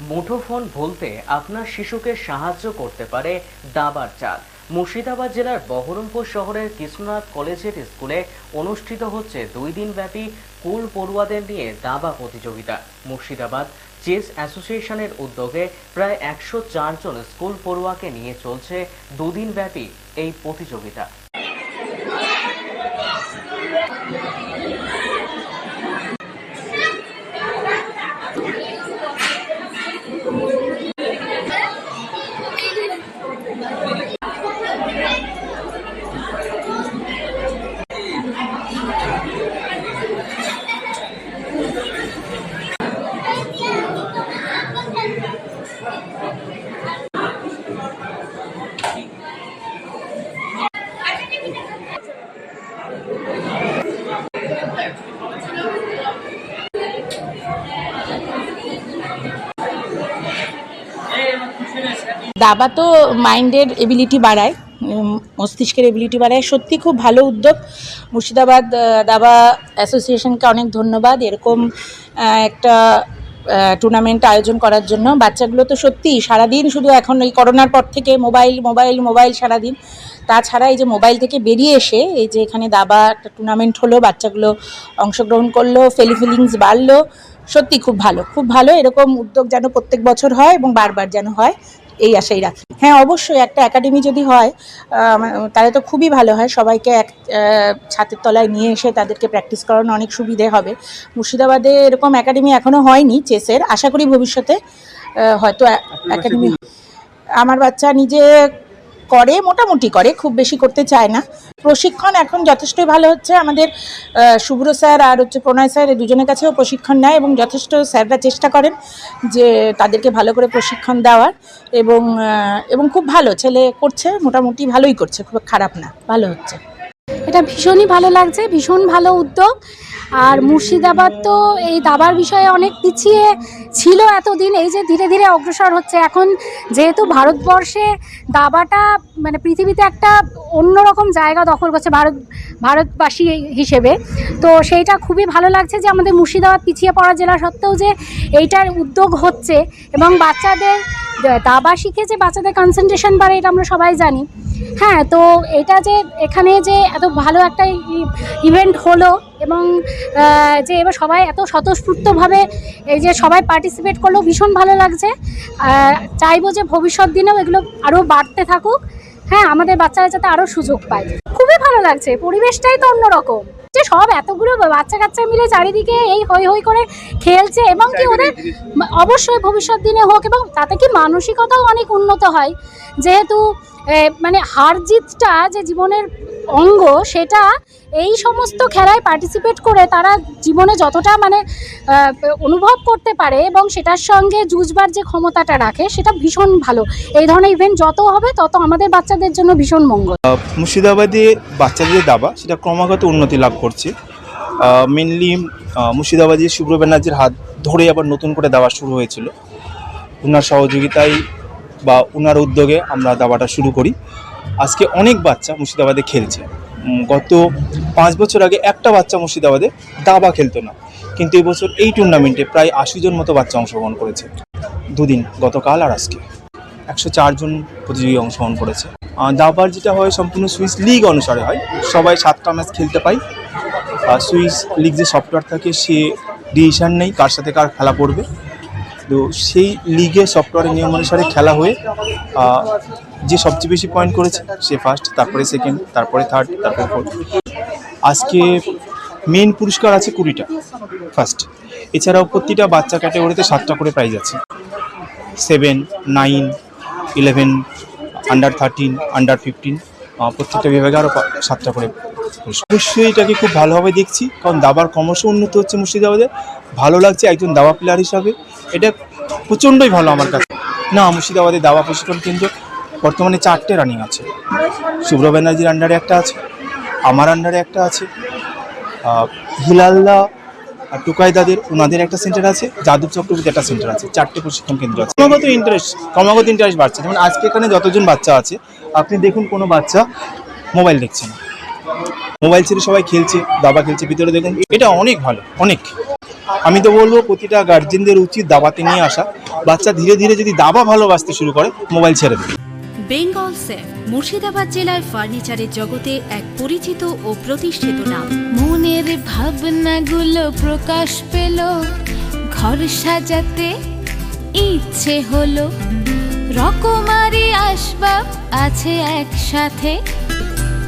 মুঠোফোন ভুলতে আপনার শিশুকে সাহায্য করতে পারে দাবার চাল। মুর্শিদাবাদ জেলার বহরমপুর শহরের কৃষ্ণনাথ কলেজের স্কুলে অনুষ্ঠিত হচ্ছে দুই দিন ব্যাপী স্কুল পড়ুয়াদের নিয়ে দাবা প্রতিযোগিতা। মুর্শিদাবাদ চেস অ্যাসোসিয়েশনের উদ্যোগে প্রায় একশো জন স্কুল পড়ুয়াকে নিয়ে চলছে দুদিন ব্যাপী এই প্রতিযোগিতা। দাবা তো মাইন্ডের এবিলিটি বাড়ায় মস্তিষ্কের এবিলিটি বাড়ায়। সত্যি খুব ভালো উদ্যোগ। মুর্শিদাবাদ দাবা অ্যাসোসিয়েশনকে অনেক ধন্যবাদ। এরকম একটা টুর্নামেন্ট আয়োজন করার জন্য। বাচ্চাগুলো তো সত্যি সারাদিন শুধু এখন এই করোনার পর থেকে মোবাইল মোবাইল মোবাইল সারাদিন। তাছাড়া এই যে মোবাইল থেকে বেরিয়ে এসে, এই যে এখানে দাবা একটা টুর্নামেন্ট হলো, বাচ্চাগুলো অংশগ্রহণ করল ফেলি ফিলিংস বাড়লো। সত্যি খুব ভালো খুব ভালো। এরকম উদ্যোগ যেন প্রত্যেক বছর হয় এবং বারবার যেন হয়। এই আশাই রাখি। হ্যাঁ অবশ্যই একটা একাডেমি যদি হয় তাহলে তো খুবই ভালো হয়। সবাইকে এক ছাতের তলায় নিয়ে এসে তাদেরকে প্র্যাকটিস করানো অনেক সুবিধে হবে। মুর্শিদাবাদে এরকম একাডেমি এখনও হয়নি চেসের। আশা করি ভবিষ্যতে হয়তো একাডেমি আমার বাচ্চা নিজে করে, মোটামুটি করে, খুব বেশি করতে চায় না। প্রশিক্ষণ এখন যথেষ্টই ভালো হচ্ছে। আমাদের শুভ্র স্যার আর হচ্ছে প্রণয় স্যার এই দুজনের কাছেও প্রশিক্ষণ নেয় এবং যথেষ্ট স্যাররা চেষ্টা করেন যে তাদেরকে ভালো করে প্রশিক্ষণ দেওয়ার এবং এবং খুব ভালো ছেলে করছে, মোটামুটি ভালোই করছে, খুব খারাপ না, ভালো হচ্ছে। এটা ভীষণই ভালো লাগছে, ভীষণ ভালো উদ্যোগ। আর মুর্শিদাবাদ তো এই দাবার বিষয়ে অনেক পিছিয়ে ছিল এতদিন, এই যে ধীরে ধীরে অগ্রসর হচ্ছে। এখন যেহেতু ভারতবর্ষে দাবাটা মানে পৃথিবীতে একটা অন্যরকম জায়গা দখল করছে ভারত, ভারতবাসী হিসেবে, তো সেইটা খুবই ভালো লাগছে যে আমাদের মুর্শিদাবাদ পিছিয়ে পড়া জেলা সত্ত্বেও যে এইটার উদ্যোগ হচ্ছে এবং বাচ্চাদের দাবা শিখে যে বাচ্চাদের কনসেন্ট্রেশন বাড়ে, এটা আমরা সবাই জানি। হ্যাঁ তো এটা যে এখানে যে এত ভালো একটা ইভেন্ট হলো এবং যে এবার সবাই এত স্বতঃস্ফূর্তভাবে এই যে সবাই পার্টিসিপেট করল, ভীষণ ভালো লাগছে। চাইব যে ভবিষ্যৎ দিনেও এগুলো আরও বাড়তে থাকুক। হ্যাঁ আমাদের বাচ্চারা যাতে আরও সুযোগ পায়। খুবই ভালো লাগছে, পরিবেশটাই তো অন্যরকম। যে সব এতগুলো বাচ্চা কাচ্চা মিলে চারিদিকে এই হই হই করে খেলছে এবং কি ওদের অবশ্যই ভবিষ্যৎ দিনে হোক এবং তাতে কি মানসিকতাও অনেক উন্নত হয়। যেহেতু মানে হার জিতটা যে জীবনের অঙ্গ সেটা এই সমস্ত খেলায় পার্টিসিপেট করে তারা জীবনে যতটা মানে অনুভব করতে পারে এবং সেটার সঙ্গে জুজবার যে ক্ষমতাটা রাখে সেটা ভীষণ ভালো। এই ধরনের ইভেন্ট যত হবে তত আমাদের বাচ্চাদের জন্য ভীষণ মঙ্গল। মুর্শিদাবাদে বাচ্চাদের দাবা সেটা ক্রমাগত উন্নতি লাভ করছে। মেনলি মুর্শিদাবাদী শুভ্র ব্যানার্জির হাত ধরে আবার নতুন করে দাবা শুরু হয়েছিল। ওনার সহযোগিতায় বা ওনার উদ্যোগে আমরা দাবাটা শুরু করি। আজকে অনেক বাচ্চা মুর্শিদাবাদে খেলছে। গত পাঁচ বছর আগে একটা বাচ্চা মুর্শিদাবাদে দাবা খেলতো না। কিন্তু এবছর এই টুর্নামেন্টে প্রায় আশি জন মতো বাচ্চা অংশগ্রহণ করেছে। দুদিন, গতকাল আর আজকে। একশো চারজন প্রতিযোগী অংশগ্রহণ করেছে। দাবার যেটা হয়, সম্পূর্ণ সুইস লিগ অনুসারে হয়। সবাই সাতটা ম্যাচ খেলতে পায়। সুইস লিগ যে সফটওয়্যার থাকে, সে ডিসিশন নেই কার সাথে কার খেলা পড়বে তো সেই লিগে সফটওয়্যারের নিয়ম অনুসারে খেলা হয়ে যে সবচেয়ে বেশি পয়েন্ট করেছে, সে ফার্স্ট তারপরে সেকেন্ড তারপরে থার্ড তারপরে ফোর্থ আজকে মেন পুরস্কার আছে কুড়িটা ফার্স্ট এছাড়াও প্রতিটা বাচ্চা ক্যাটাগরিতে সাতটা করে প্রাইজ আছে। Seven nine eleven under thirteen under fifteen প্রত্যেকটা বিভাগে আরও সাতটা করে। অবশ্যই এটাকে খুব ভালোভাবে দেখছি, কারণ দাবার ক্রমশ উন্নত হচ্ছে মুর্শিদাবাদে। ভালো লাগছে একজন দাবা প্লেয়ার হিসাবে। এটা প্রচণ্ডই ভালো আমার কাছে। না, মুর্শিদাবাদে দাবা প্রশিক্ষণ কেন্দ্র বর্তমানে চারটে রানিং আছে। শুভ্র ব্যানার্জির আন্ডারে একটা আছে, আমার আন্ডারে একটা আছে হিলাল্লা আর টুকাইদাদের ওনাদের একটা সেন্টার আছে, যাদব চক্রবর্তী একটা সেন্টার আছে, চারটে প্রশিক্ষণ কেন্দ্র আছে। ক্রমাগত ইন্টারেস্ট ক্রমাগত ইন্টারেস্ট বাড়ছে। যেমন আজকে এখানে যতজন বাচ্চা আছে, আপনি দেখুন কোনো বাচ্চা মোবাইল দেখছে না। মোবাইল ছেড়ে সবাই খেলছে, দাবা খেলছে, ভিতরে দেখুন, এটা অনেক ভালো, অনেক। আমি তো বলব প্রতিটা গার্জেনদের উচিত দাবাতে নিয়ে আসা। বাচ্চা ধীরে ধীরে যদি দাবা ভালোবাসতে শুরু করে, মোবাইল ছেড়ে দেবে। বেঙ্গল সেফ, মুর্শিদাবাদ জেলার ফার্নিচারের জগতে এক পরিচিত ও প্রতিষ্ঠিত নাম। মনের ভাবনাগুলো প্রকাশ পেল, ঘর সাজাতে ইচ্ছে হলো। রকমারি আসবাব আছে একসাথে